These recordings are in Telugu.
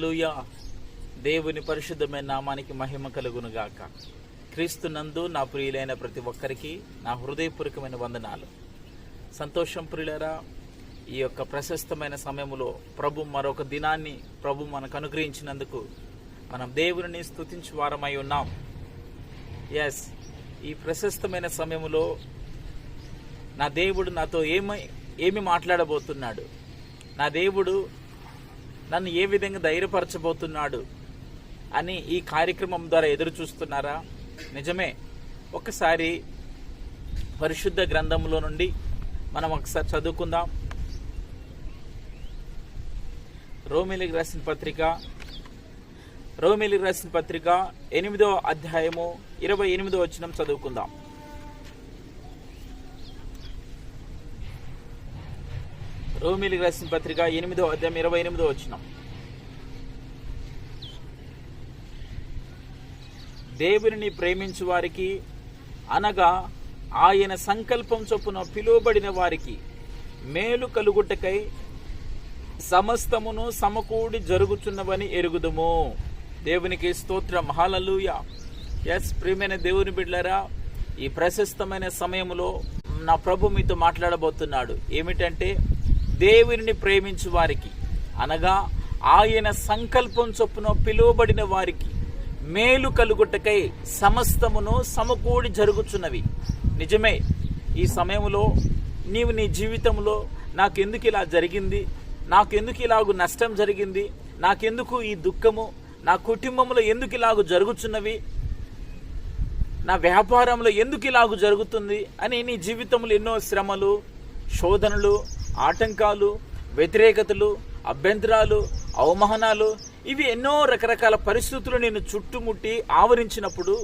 హాలలుయ దేవుని పరిశుద్ధమైన నామానికి మహిమ కలుగునుగాక. క్రీస్తు నందు నా ప్రియులైన ప్రతి ఒక్కరికి నా హృదయపూర్వకమైన వందనాలు. సంతోషం ప్రియులరా ఈ యొక్క ప్రశస్తమైన సమయంలో ప్రభు మరొక దినాన్ని ప్రభు మనకు అనుగ్రహించినందుకు మనం దేవుని స్తుతించు వారమై ఉన్నాం. ఎస్ ఈ ప్రశస్తమైన సమయంలో నా దేవుడు నాతో ఏమై ఏమి మాట్లాడబోతున్నాడు? నా దేవుడు నన్ను ఏ విధంగా ధైర్యపరచబోతున్నాడు అని ఈ కార్యక్రమం ద్వారా ఎదురు చూస్తున్నారా? నిజమే. ఒకసారి పరిశుద్ధ గ్రంథంలో నుండి మనం ఒకసారి చదువుకుందాం. రోమిలికి రాసిన పత్రిక రోమిలికి రాసిన పత్రిక ఎనిమిదో అధ్యాయము ఇరవై ఎనిమిదో వచ్చినం చదువుకుందాం. రోమిలికి రాసిన పత్రిక ఎనిమిదో అధ్యాయం ఇరవై ఎనిమిదో వచ్చిన దేవుని ప్రేమించు వారికి అనగా ఆయన సంకల్పం చొప్పున పిలువబడిన వారికి మేలు కలుగుటకై సమస్తమును సమకూడి జరుగుచున్నవని ఎరుగుదుము. దేవునికి స్తోత్రం. హాలలుయ ఎస్ ప్రియమైన దేవుని బిడ్లరా ఈ ప్రశస్తమైన సమయంలో నా ప్రభు మీతో మాట్లాడబోతున్నాడు. ఏమిటంటే దేవుని ప్రేమించు వారికి. అనగా ఆయన సంకల్పం చొప్పున పిలువబడిన వారికి మేలు కలుగుటకై సమస్తమును సమకూడి జరుగుచున్నవి. నిజమే ఈ సమయంలో నీవు నీ జీవితంలో నాకెందుకు ఇలా జరిగింది? నాకెందుకు ఇలాగు నష్టం జరిగింది? నాకెందుకు ఈ దుఃఖము? నా కుటుంబంలో ఎందుకు ఇలాగు జరుగుచున్నవి? నా వ్యాపారంలో ఎందుకు ఇలాగు జరుగుతుంది? అని నీ జీవితంలో ఎన్నో శ్రమలు శోధనలు ఆటంకాలు వ్యతిరేకతలు అభ్యంతరాలు అవమానాలు ఇవి ఎన్నో రకరకాల పరిస్థితులు నేను చుట్టుముట్టి ఆవరించినప్పుడు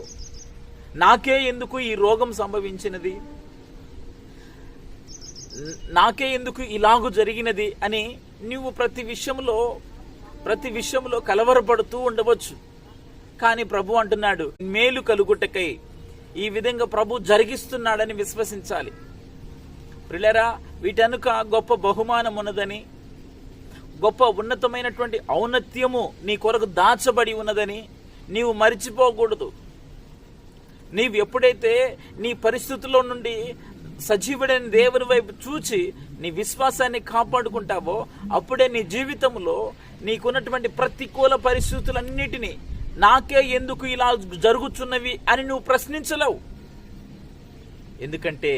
నాకే ఎందుకు ఈ రోగం సంభవించినది? నాకే ఎందుకు ఇలాగు జరిగినది అని నువ్వు ప్రతి విషయంలో ప్రతి విషయంలో కలవరపడుతూ ఉండవచ్చు. కానీ ప్రభు అంటున్నాడు మేలు కలుగుటకై ఈ విధంగా ప్రభు జరిగిస్తున్నాడని విశ్వసించాలి. ప్రిలరా వీటనుక గొప్ప బహుమానం ఉన్నదని గొప్ప ఉన్నతమైనటువంటి ఔన్నత్యము నీ కొరకు దాచబడి ఉన్నదని నీవు మరిచిపోకూడదు. నీవు ఎప్పుడైతే నీ పరిస్థితుల్లో నుండి సజీవుడైన దేవుని వైపు చూచి నీ విశ్వాసాన్ని కాపాడుకుంటావో అప్పుడే నీ జీవితంలో నీకున్నటువంటి ప్రతికూల పరిస్థితులన్నిటినీ నాకే ఎందుకు ఇలా జరుగుతున్నవి అని నువ్వు ప్రశ్నించలేవు. ఎందుకంటే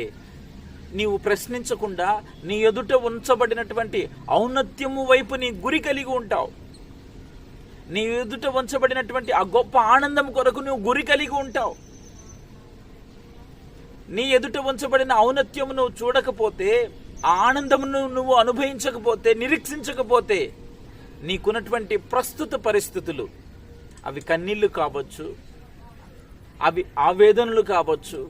నీవు ప్రశ్నించకుండా నీ ఎదుట ఉంచబడినటువంటి ఔన్నత్యము వైపు నీ గురి కలిగి ఉంటావు. నీ ఎదుట ఉంచబడినటువంటి ఆ గొప్ప ఆనందం కొరకు నువ్వు గురి కలిగి ఉంటావు. నీ ఎదుట ఉంచబడిన ఔన్నత్యము నువ్వు చూడకపోతే ఆ ఆనందమును నువ్వు అనుభవించకపోతే నిరీక్షించకపోతే నీకున్నటువంటి ప్రస్తుత పరిస్థితులు అవి కన్నీళ్ళు కావచ్చు అవి ఆవేదనలు కావచ్చు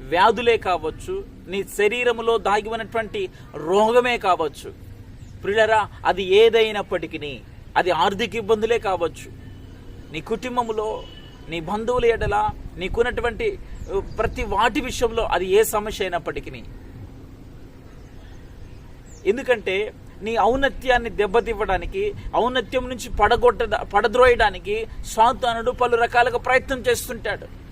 వ్యాధులే కావచ్చు నీ శరీరములో దాగి ఉన్నటువంటి రోగమే కావచ్చు. ప్రియులరా అది ఏదైనప్పటికీ అది ఆర్థిక ఇబ్బందులే కావచ్చు. నీ కుటుంబంలో నీ బంధువుల ఎడల నీకున్నటువంటి ప్రతి వాటి విషయంలో అది ఏ సమస్య అయినప్పటికీ ఎందుకంటే నీ ఔన్నత్యాన్ని దెబ్బతివ్వడానికి ఔన్నత్యం నుంచి పడగొట్ట పడద్రోయడానికి సాతానుడు పలు రకాలుగా ప్రయత్నం చేస్తుంటాడు.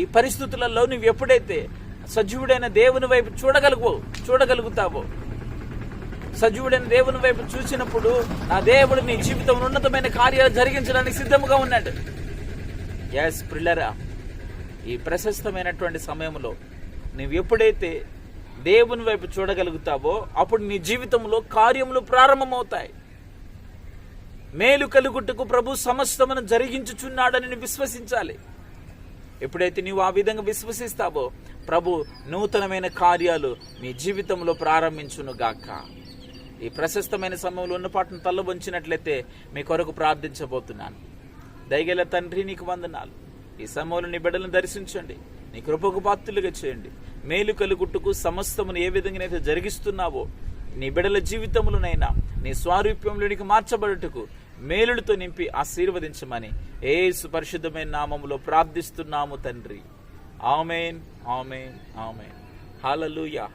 ఈ పరిస్థితులలో నువ్వు ఎప్పుడైతే సజీవుడైన దేవుని వైపు చూడగలుగు చూడగలుగుతావో సజీవుడైన దేవుని వైపు చూసినప్పుడు నా దేవుడు నీ జీవితం ఉన్నతమైన కార్యాలు జరిగించడానికి సిద్ధముగా ఉన్నాడు. ఎస్ ప్రిల్లరా ఈ ప్రశస్తమైనటువంటి సమయంలో నువ్వు ఎప్పుడైతే దేవుని వైపు చూడగలుగుతావో అప్పుడు నీ జీవితంలో కార్యములు ప్రారంభమవుతాయి. మేలు కలుగుట్టుకు ప్రభు సమస్తమును జరిగించుచున్నాడని విశ్వసించాలి. ఎప్పుడైతే నీవు ఆ విధంగా విశ్వసిస్తావో ప్రభు నూతనమైన కార్యాలు మీ జీవితంలో ప్రారంభించును గాక. ఈ ప్రశస్తమైన సమయంలో ఉన్న పాటను తల్లబొంచినట్లయితే మీ కొరకు ప్రార్థించబోతున్నాను. దయగల తండ్రి నీకు వందనాలు. ఈ సమయంలో నీ బిడ్డలను దర్శించండి. నీ కృపకు పాత్రులుగా చేయండి. మేలు కలుగుట్టుకు సమస్తమును ఏ విధంగానైతే జరిగిస్తున్నావో నీ బిడల జీవితములనైనా నీ స్వారూప్యంలోనికి మార్చబడుటకు మేలులతో నింపి ఆశీర్వదించమని ఏ సుపరిశుద్ధమైన నామములో ప్రార్థిస్తున్నాము తండ్రి. Amen amen amen. హాలలుయా